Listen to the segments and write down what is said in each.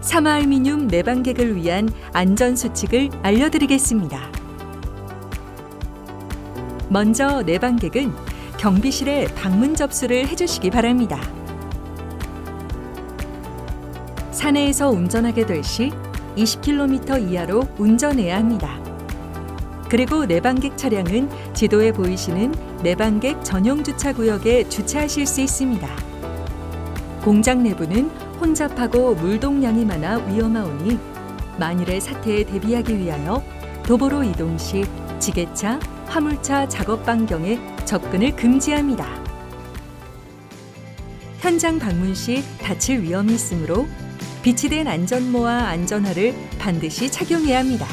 사마알미늄 내방객을 위한 안전 수칙을 알려드리겠습니다. 먼저 내방객은 경비실에 방문 접수를 해주시기 바랍니다. 사내에서 운전하게 될 시 20km 이하로 운전해야 합니다. 그리고 내방객 차량은 지도에 보이시는 내방객 전용 주차 구역에 주차하실 수 있습니다. 공장 내부는 혼잡하고 물동량이 많아 위험하오니 만일의 사태에 대비하기 위하여 도보로 이동 시 지게차, 화물차 작업 반경에 접근을 금지합니다. 현장 방문 시 다칠 위험이 있으므로 비치된 안전모와 안전화를 반드시 착용해야 합니다.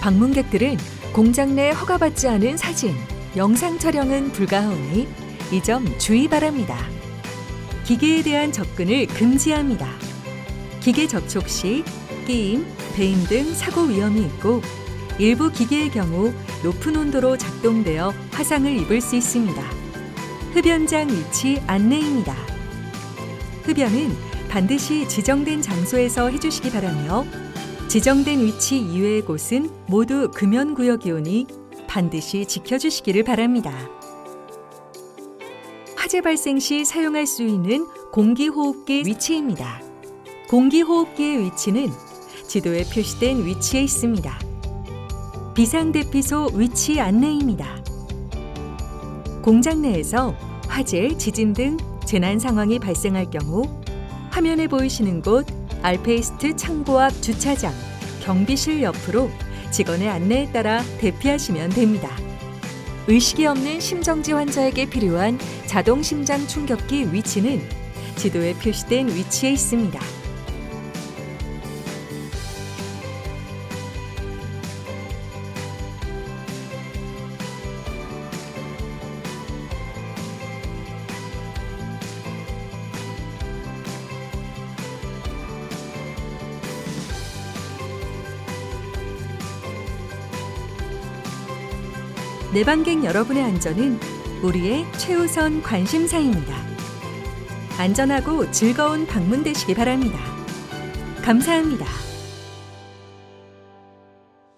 방문객들은 공장 내 허가받지 않은 사진, 영상 촬영은 불가하오니 이 점 주의 바랍니다. 기계에 대한 접근을 금지합니다. 기계 접촉 시 끼임, 배임 등 사고 위험이 있고 일부 기계의 경우 높은 온도로 작동되어 화상을 입을 수 있습니다. 흡연장 위치 안내입니다. 흡연은 반드시 지정된 장소에서 해주시기 바라며 지정된 위치 이외의 곳은 모두 금연 구역이오니 반드시 지켜주시기를 바랍니다. 화재 발생 시 사용할 수 있는 공기호흡기 위치입니다. 공기호흡기의 위치는 지도에 표시된 위치에 있습니다. 비상대피소 위치 안내입니다. 공장 내에서 화재, 지진 등 재난 상황이 발생할 경우 화면에 보이시는 곳 알페이스트 창고 앞 주차장, 경비실 옆으로 직원의 안내에 따라 대피하시면 됩니다. 의식이 없는 심정지 환자에게 필요한 자동 심장 충격기 위치는 지도에 표시된 위치에 있습니다. 내방객 여러분의 안전은 우리의 최우선 관심사입니다. 안전하고 즐거운 방문 되시기 바랍니다. 감사합니다.